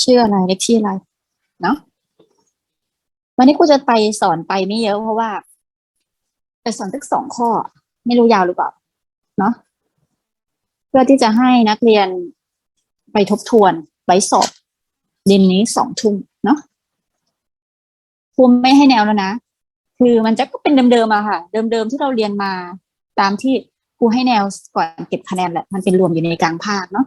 ชื่ออะไรเลขที่อะไร เนาะวันนี้กูจะไปสอนไปไม่เยอะเพราะว่า ไปสอนสักสองข้อ ไม่รู้ยาวหรือเปล่า เนาะเพื่อที่จะให้นักเรียนไปทบทวนไว้สอบเดือนนี้สองทุ่มเนาะครูไม่ให้แนวแล้วนะ คือมันจะก็เป็นเดิมๆอะค่ะ เดิมๆที่เราเรียนมาตามที่ครูให้แนวก่อนเก็บคะแนนแหละ มันเป็นรวมอยู่ในกลางภาคเนาะ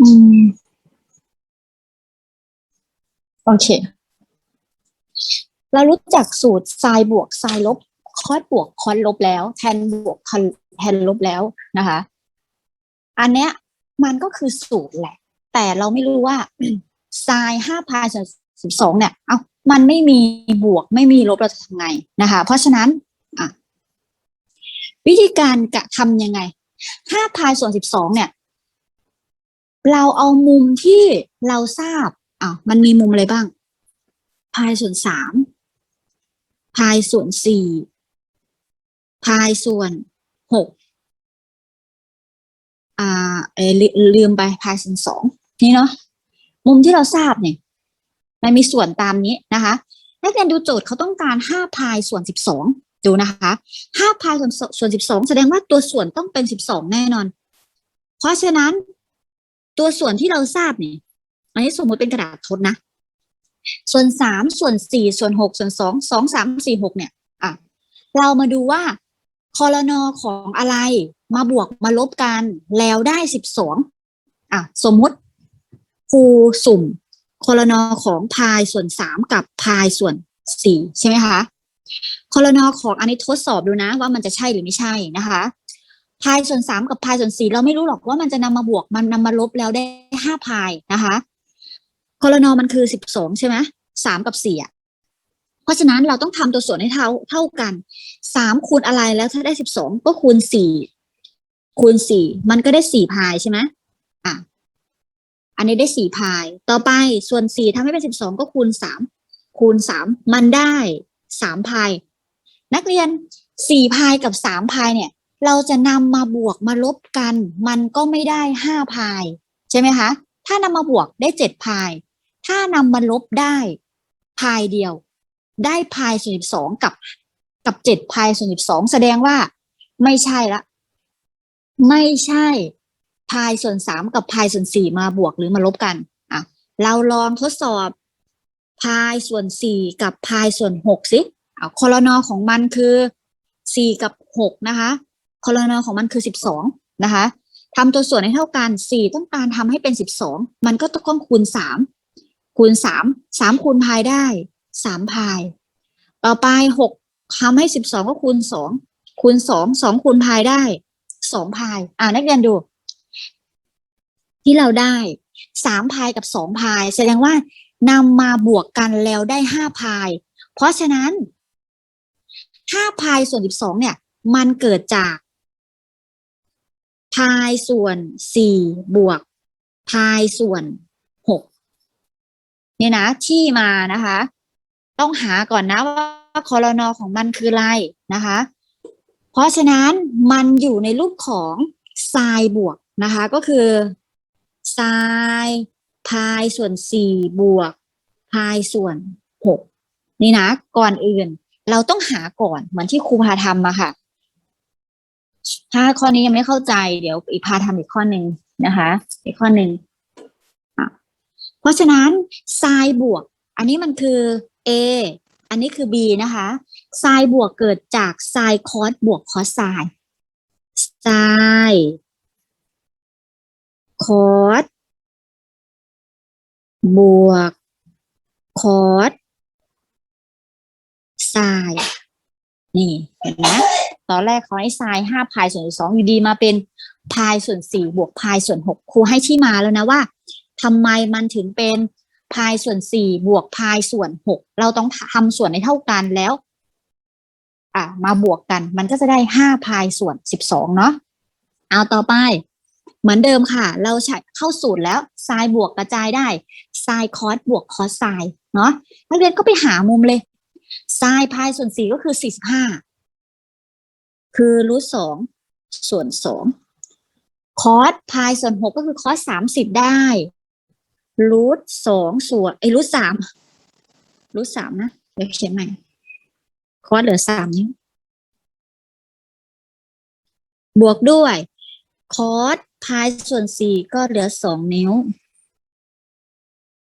อืม โอเค เรารู้จักสูตรไซน์บวกไซน์ลบ คอสบวกคอสลบแล้ว แทนบวกแทนลบแล้วนะคะ อันเนี้ย มันก็คือสูตรแหละ แต่เราไม่รู้ว่า ไซน์ห้าพายส่วนสิบสองเนี่ย เอ้ามันไม่มีบวกไม่มีลบเราจะทำไงนะคะ เพราะฉะนั้นวิธีการกระทำยังไงห้าพายส่วนสิบสองเนี่ย เราเอามุมที่เราทราบอะมันมีมุมอะไรบ้าง พายส่วนสามพายส่วนสี่พายส่วนหกอ่าเอลืลืมไปพายส่วนสองนี่เนาะ มุมที่เราทราบเนี่ยมันมีส่วนตามนี้นะคะนักเรียนดูโจทย์เขาต้องการห้าพายส่วนสิบสองดูนะคะห้าพายส่วนส่วนสิบสองแสดงว่าตัวส่วนต้องเป็นสิบสองแน่นอน เพราะฉะนั้น ตัวส่วนที่เราทราบเนี่ยอันนี้สมมติเป็นกระดาษทดนะ ส่วนสามส่วนสี่ส่วนหกส่วนสองสองสามสี่หกเนี่ยอะเรามาดูว่าคอรนอของอะไรมาบวกมาลบกันแล้วได้สิบสองอะสมมุติ รูสุ่มคอรนอของพายส่วนสามกับพายส่วนสี่ใช่ไหมคะคอรนอของอันนี้ทดสอบดูนะ ว่ามันจะใช่หรือไม่ใช่นะคะพายส่วนสามกับพายส่วนสี่เราไม่รู้หรอกว่ามันจะนำมาบวกมันนำมาลบแล้วได้ห้าพายนะคะคอรนอมันคือสิบสองใช่ไหมสามกับสี่อะเพราะฉะนั้นเราต้องทำตัวส่วนให้เท่าเท่ากันสามคูณอะไรแล้วถ้าได้สิบสองก็คูณสี่คูณสี่มันก็ได้สี่พายใช่ไหม อันนี้ได้สี่พาย ต่อไปส่วนสี่ทำให้เป็นสิบสองก็คูณสามคูณสามมันได้สามพาย นักเรียนสี่พายกับสามพายเนี่ย เราจะนำมาบวกมาลบกัน มันก็ไม่ได้ห้าพาย ใช่ไหมคะ ถ้านำมาบวกได้เจ็ดพาย ถ้านำมาลบได้พายเดียว ได้พายส่วนสิบสองกับกับเจ็ดพายส่วนสิบสองแสดงว่าไม่ใช่ละ ไม่ใช่ายส่วนสามกับพายส่วนสี่มาบวกหรือมาลบกันอะเราลองทดสอบพายส่วนสี่กับพายส่วนหกสิอะคอรนอของมันคือสี่กับหกนะคะคอรนอของมันคือสิบสองนะคะทำตัวส่วนให้เท่ากันสี่ต้องการทำให้เป็นสิบสองมันก็ต้องคูณสามคูณสามสามคูณพายได้สามพาย ต่อไปหกทำให้สิบสองก็คูณสองคูณสองสองคูณพายได้สองพาย อ่านักเรียนดู ที่เราได้สามพายกับสองพาย แสดงว่านำมาบวกกันแล้วได้ห้าพาย เพราะฉะนั้นห้าพายส่วนสิบสองเนี่ย มันเกิดจากพายส่วนสี่บวกพายส่วนหกเนี่ยนะที่มานะคะ ต้องหาก่อนนะว่าคอรนอของมันคืออะไรนะคะ เพราะฉะนั้นมันอยู่ในรูปของไซบวกนะคะ ก็คือ ไซน์พายส่วนสี่บวกพายส่วนหกนี่นะ ก่อนอื่น เราต้องหาก่อนเหมือนที่ครูพาทำมาค่ะ ถ้าข้อนี้ยังไม่เข้าใจเดี๋ยวอีกพาทำอีกข้อหนึ่งนะคะ อีกข้อหนึ่งเพราะฉะนั้นไซน์บวก อันนี้มันคือ A อันนี้คือ B นะคะไซน์บวกเกิดจากไซน์คอสบวกคอสไซน์ไซน์ คอสบวก คอสไซน์นี่เห็นไหมตอนแรกเขาให้ไซน์ห้าพายส่วนสองอยู่ดีมาเป็นพายส่วนสี่บวกพายส่วนหกครูให้ที่มาแล้วนะว่าทำไมมันถึงเป็นพายส่วนสี่บวกพายส่วนหกเราต้องทำส่วนให้เท่ากันแล้ว อะมาบวกกัน มันก็จะได้ห้าพายส่วนสิบสองเนาะเอาต่อไป เหมือนเดิมค่ะ เราใช้เข้าสูตรแล้วไซน์บวกกระจายได้ไซน์คอสบวกคอสไซน์เนาะนักเรียนก็ไปหามุมเลยไซน์พายส่วนสี่ก็คือสี่สิบห้าคือรูทสองส่วนสองคอสพายส่วนหกก็คือคอสสามสิบได้รูทสองส่วนไอ้รูทสามรูทสามนะเดี๋ยวเขียนใหม่คอสเหลือสามนิ้วบวกด้วยคอส พายส่วนสี่ก็เหลือสองนิ้ว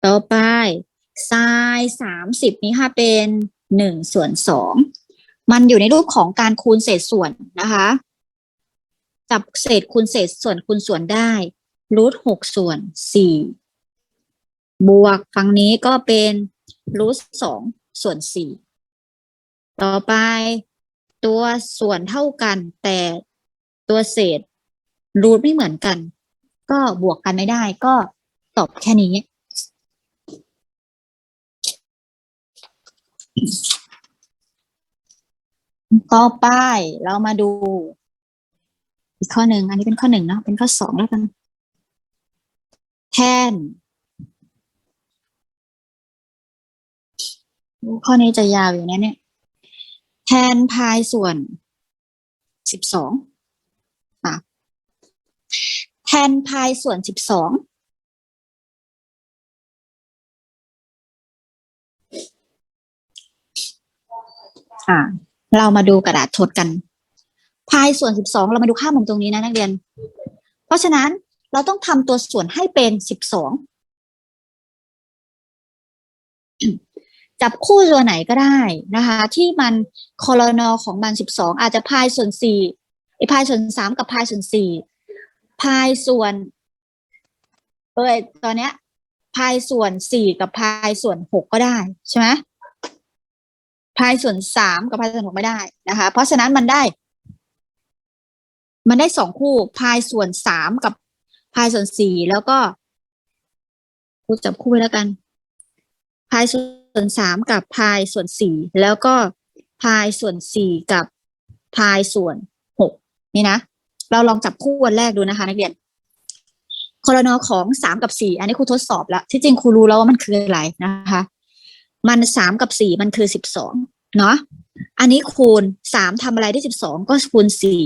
ต่อไปไซน์สามสิบนี้ค่ะเป็นหนึ่งส่วนสองมันอยู่ในรูปของการคูณเศษส่วนนะคะ จับเศษคูณเศษส่วนคูณส่วนได้รูทหกส่วนสี่บวกฝั่งนี้ก็เป็นรูทสองส่วนสี่ต่อไป ตัวส่วนเท่ากันแต่ตัวเศษ รูทไม่เหมือนกัน ก็บวกกันไม่ได้ ก็ตอบแค่นี้ ต่อไปเรามาดูอีกข้อหนึ่ง อันนี้เป็นข้อหนึ่งเนาะเป็นข้อสองแล้วกัน แทน ข้อนี้จะยาวอยู่นะเนี่ย แทนพายส่วนสิบสอง นพายส่วนสิบสองอ่า เรามาดูกระดาษทดกัน พายส่วนสิบสองเรามาดูค่ามุมตรงนี้นะนักเรียน เพราะฉะนั้นเราต้องทำตัวส่วนให้เป็นสิบสองจับคู่ตัวไหนก็ได้นะคะ ที่มันคอลนอของมันสิบสองอาจจะพายส่วนสี่ไอพายส่วนสามกับพายส่วนสี่ พายส่วน เอยตอนเนี้ยพายส่วนสี่กับพายส่วนหกก็ได้ใช่ไหมพายส่วนสามกับพายส่วนหกไม่ได้นะคะ เพราะฉะนั้นมันได้ มันได้สองคู่พายส่วนสามกับพายส่วนสี่แล้วก็กูจับคู่ไว้แล้วกัน พายส่วนสามกับพายส่วนสี่แล้วก็พายส่วนสี่กับพายส่วนหกนี่นะ เราลองจับคู่วันแรกดูนะคะนักเรียนคอรนอของสามกับสี่อันนี้ครูทดสอบแล้วที่จริงครูรู้แล้วว่ามันคืออะไรนะคะ มันสามกับสี่มันคือสิบสองเนาะอันนี้คูณสามทำอะไรได้สิบสองก็คูณสี่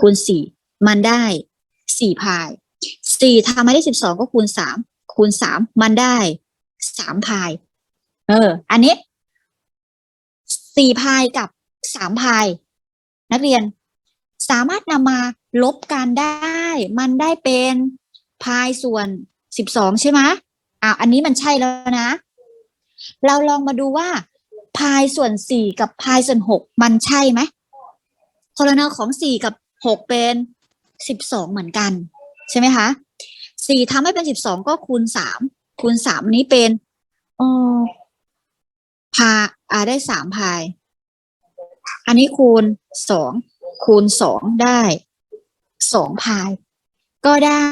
คูณสี่มันได้สี่พายสี่ทำอะไรได้สิบสองก็คูณสามคูณสามมันได้สามพาย เออ อันนี้สี่พายกับสามพาย นักเรียน สามารถนำมาลบกันได้ มันได้เป็นพายส่วนสิบสองใช่ไหมอ่าอันนี้มันใช่แล้วนะ เราลองมาดูว่าพายส่วนสี่กับพายส่วนหกมันใช่ไหมคอลนอของสี่กับหกเป็นสิบสองเหมือนกัน ใช่ไหมคะสี่ทำให้เป็นสิบสองก็คูณสามคูณสามนี้เป็นออพาอ่าได้สามพาย อันนี้คูณสอง คูณสองได้สองพาย ก็ได้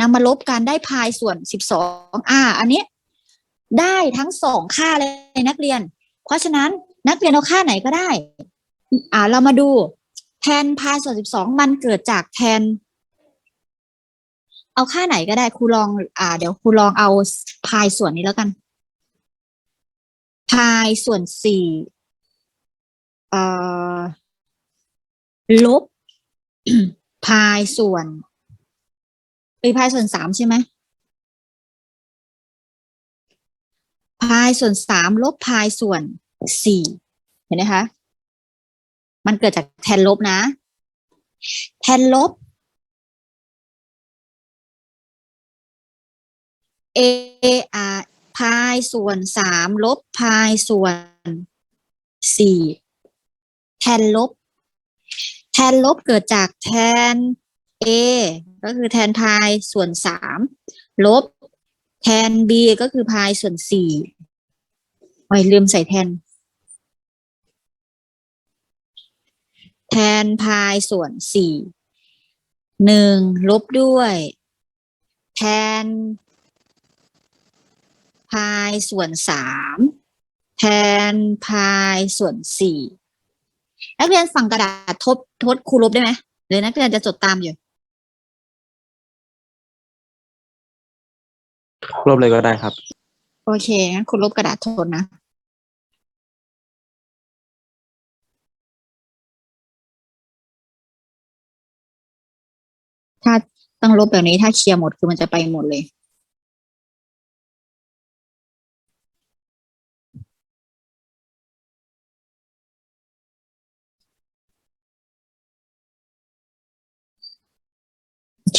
นำมาลบกันได้พายส่วนสิบสองอ่าอันนี้ได้ทั้งสองค่าเลยนักเรียน เพราะฉะนั้นนักเรียนเอาค่าไหนก็ได้ อ่าเรามาดูแทนพายส่วนสิบสองมันเกิดจากแทน เอาค่าไหนก็ได้ครูลอง อ่า เดี๋ยวครูลองเอาพายส่วนนี้แล้วกัน พายส่วนสี่อ่อ ลบพายส่วนไปพายส่วนสามใช่ไหมพายส่วนสามลบพายส่วนสี่เห็นไหมคะ มันเกิดจากแทนลบนะ แทนลบ a r พายส่วนสามลบพายส่วนสี่แทนลบ นลบเกิดจากแทน a ก็คือแทนพายส่วนสามลบแทน b ก็คือพายส่วนสี่โอ้ยลืมใส่แทน แทนพายส่วนสี่หนึ่งลบด้วย แทน พายส่วนสามแทนพายส่วนสี่ นักเรียนฝั่งกระดาษทบทดครูลบได้ไหมหรือนักเรียนจะจดตามอยู่รวบเลยก็ได้ครับ โอเคงั้นคุณลบกระดาษโทนนะถ้าต้องลบแบบนี้ถ้าเคลียร์หมดคือมันจะไปหมดเลย เค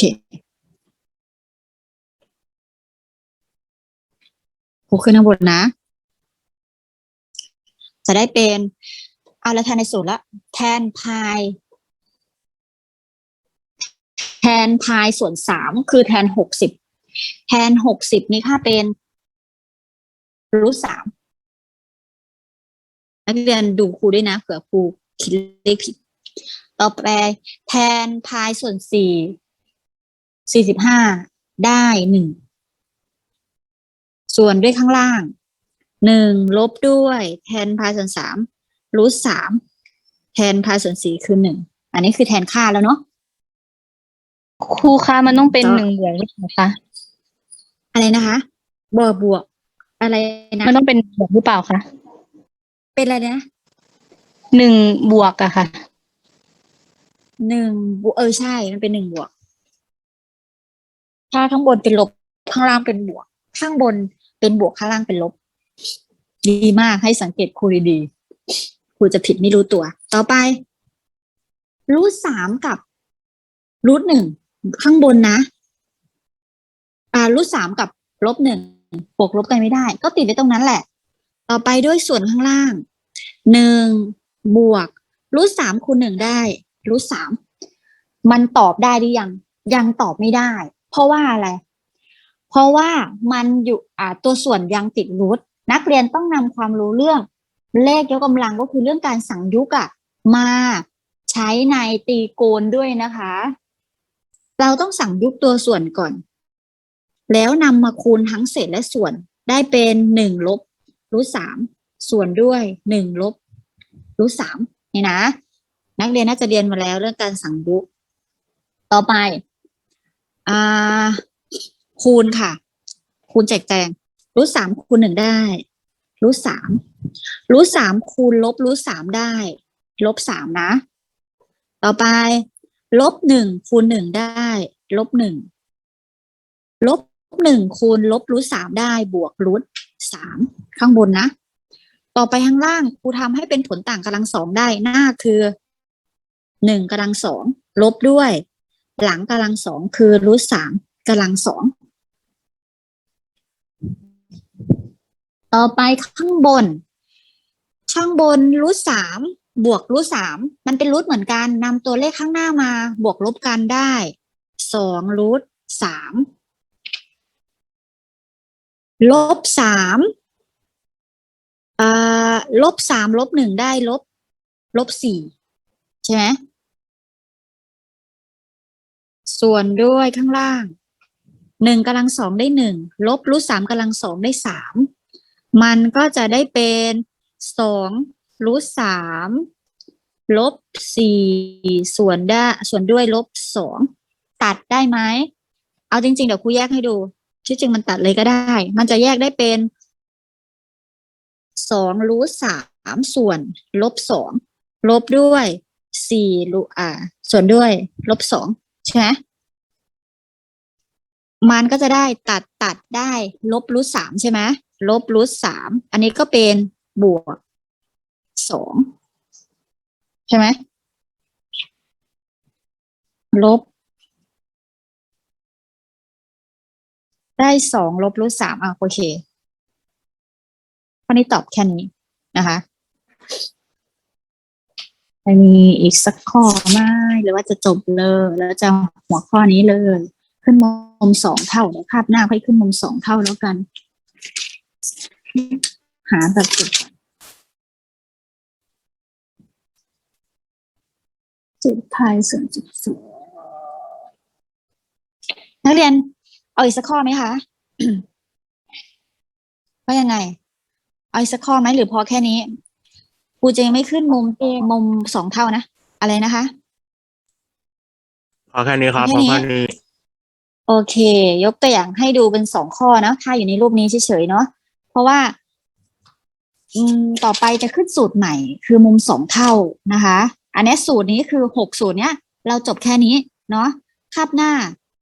ครูขึ้นข้างบนนะ จะได้เป็นเอาละแทนในสูตรละแทนพายแทนพายส่วนสามคือแทนหกสิบแทนหกสิบนี้ค่าเป็นรูทสามนักเรียนดูครูด้วยนะเผื่อครูคิดเลขผิด ต่อไปแทนพายส่วนสี่ สี่สิบห้าได้หนึ่งส่วนด้วยข้างล่างหนึ่งลบด้วยแทนพายส่วนสามรูทสามแทนพายส่วนสี่คือหนึ่งอันนี้คือแทนค่าแล้วเนาะครูคะมันต้องเป็นต่อหนึ่งบวกหรือเปล่าคะอะไรนะคะบวกบวก อะไรนะมันต้องเป็นบวกหรือเปล่าคะเป็นอะไรนะหนึ่งบวกอะค่ะหนึ่งบวกเออใช่มันเป็นหนึ่งบวก ถ้าข้างบนเป็นลบข้างล่างเป็นบวก ข้างบนเป็นบวกข้างล่างเป็นลบ ดีมากให้สังเกตครูดีๆครูจะผิดไม่รู้ตัว ต่อไปรูทสามกับรูทหนึ่งข้างบนนะอ่ารูทสามกับลบหนึ่งบวกลบกันไม่ได้ ก็ติดไว้ตรงนั้นแหละ ต่อไปด้วยส่วนข้างล่างหนึ่งบวกรูทสามคูณหนึ่งได้รูทสามมันตอบได้หรือยัง ยังตอบไม่ได้ เพราะว่าอะไร เพราะว่ามันอยู่อ่าตัวส่วนยังติดรูทนักเรียนต้องนำความรู้เรื่องเลขยกกำลังก็คือเรื่องการสั่งยุกอะมาใช้ในตีโกณด้วยนะคะ เราต้องสั่งยุกตัวส่วนก่อน แล้วนำมาคูณทั้งเศษและส่วนได้เป็นหนึ่งลบรูทสามส่วนด้วยหนึ่งลบรูทสามนี่นะ นักเรียนน่าจะเรียนมาแล้วเรื่องการสั่งยุกต่อไป อ่า คูณค่ะ คูณแจกแจงรูทสามคูณหนึ่งได้รูทสามรูทสามคูณลบรูทสามได้ ลบสามนะ ต่อไป ลบหนึ่งคูณหนึ่งได้ ลบหนึ่งลบหนึ่งคูณลบรูทสามได้บวกรูทสามข้างบนนะ ต่อไปข้างล่างครูทำให้เป็นผลต่างกำลังสองได้หน้าคือหนึ่งกำลังสองลบด้วย หลังกำลังสองคือรูทสามกำลังสอง ต่อไปข้างบน ข้างบนรูทสามบวกรูทสามมันเป็นรูทเหมือนกันนำตัวเลขข้างหน้ามา บวกลบกันได้สองรูทสามลบสามลบสามลบหนึ่งได้ลบ ลบสี่ใช่ไหม ส่วนด้วยข้างล่างหนึ่งกำลังสองได้หนึ่งลบรูทสามกำลังสองได้สามมันก็จะได้เป็นสองรูทสามลบสี่ส่วนได้ส่วนด้วยลบสองตัดได้ไหมเอาจริงๆเดี๋ยวครูแยกให้ดูที่อจริงมันตัดเลยก็ได้ มันจะแยกได้เป็นสองรูทสามส่วนลบสองลบด้วยสี่รูอ่า ส่วนด้วยลบสอง ใช่ไหมมันก็จะได้ตัดตัดได้ ลบรูทสามใช่ไหมลบรูทสามอันนี้ก็เป็นบวกสองใช่ไหมลบ ได้สองลบรูทสามอะโอเคข้อนี้ตอบแค่นี้นะคะ ไม่มีอีกสักข้อไหมหรือว่าจะจบเลย แล้วจะหัวข้อนี้เลย ขึ้นมุมสองเท่าเดี๋ยวคาบหน้าให้ขึ้นมุมสองเท่าแล้วกัน หาแบบจุดจุดพายส่วนจุดสูงนักเรียน เอาอีกสักข้อไหมคะว่ายังไง เอาอีกสักข้อไหมหรือพอแค่นี้ ครูจะยังไม่ขึ้นมุมมุมสองเท่านะ อะไรนะคะ พอแค่นี้ครับแค่พอนี้แค่นี้โอเค ยกตัวอย่างให้ดูเป็นสองข้อนะถ้าอยู่ในรูปนี้เฉยๆเนาะเพราะว่า อืมต่อไปจะขึ้นสูตรใหม่ คือมุมสองเท่านะคะ อันนี้สูตรนี้คือหกสูตรเนี้ย เราจบแค่นี้เนาะคาบหน้า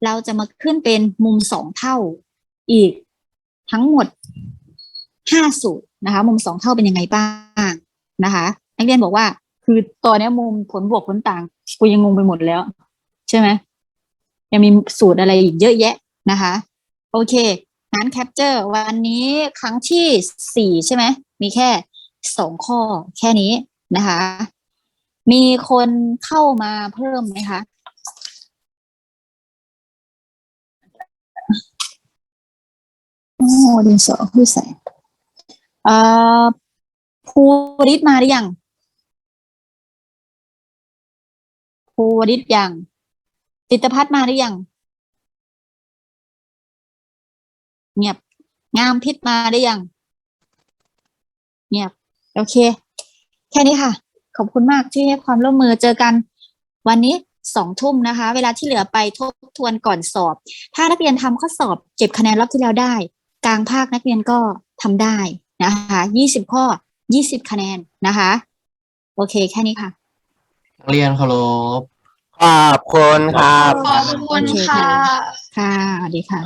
เราจะมาขึ้นเป็นมุมสองเท่า อีกทั้งหมดห้าสูตรนะคะ มุมสองเท่าเป็นยังไงบ้าง นะคะ นักเรียนบอกว่า คือตอนนี้มุมผลบวกผลต่างกูยังงงไปหมดแล้ว ใช่ไหมยังมีสูตรอะไรอีกเยอะแยะนะคะ โอเคงั้นแคปเจอร์วันนี้ครั้งที่สี่ใช่ไหมมีแค่สองข้อแค่นี้นะคะ มีคนเข้ามาเพิ่มไหมคะโอ้ดินสอผู้ใส่เอ่อ ภูวริศมาหรือยังภูวริศยังติตพัฒน์มาหรือยังเงียบงามพิษมาหรือยังเงียบโอเค แค่นี้ค่ะ ขอบคุณมากที่ให้ความร่วมมือเจอกัน วันนี้สองทุ่มนะคะ เวลาที่เหลือไปทบทวนก่อนสอบ ถ้านักเรียนทำข้อสอบเก็บคะแนนรอบที่แล้วได้ กลางภาคนักเรียนก็ทำได้นะคะยี่สิบข้อ ยี่สิบคะแนนนะคะ โอเคแค่นี้ค่ะ นักเรียนเคารพ ขอบคุณครับ ขอบคุณค่ะ ค่ะสวัสดีค่ะ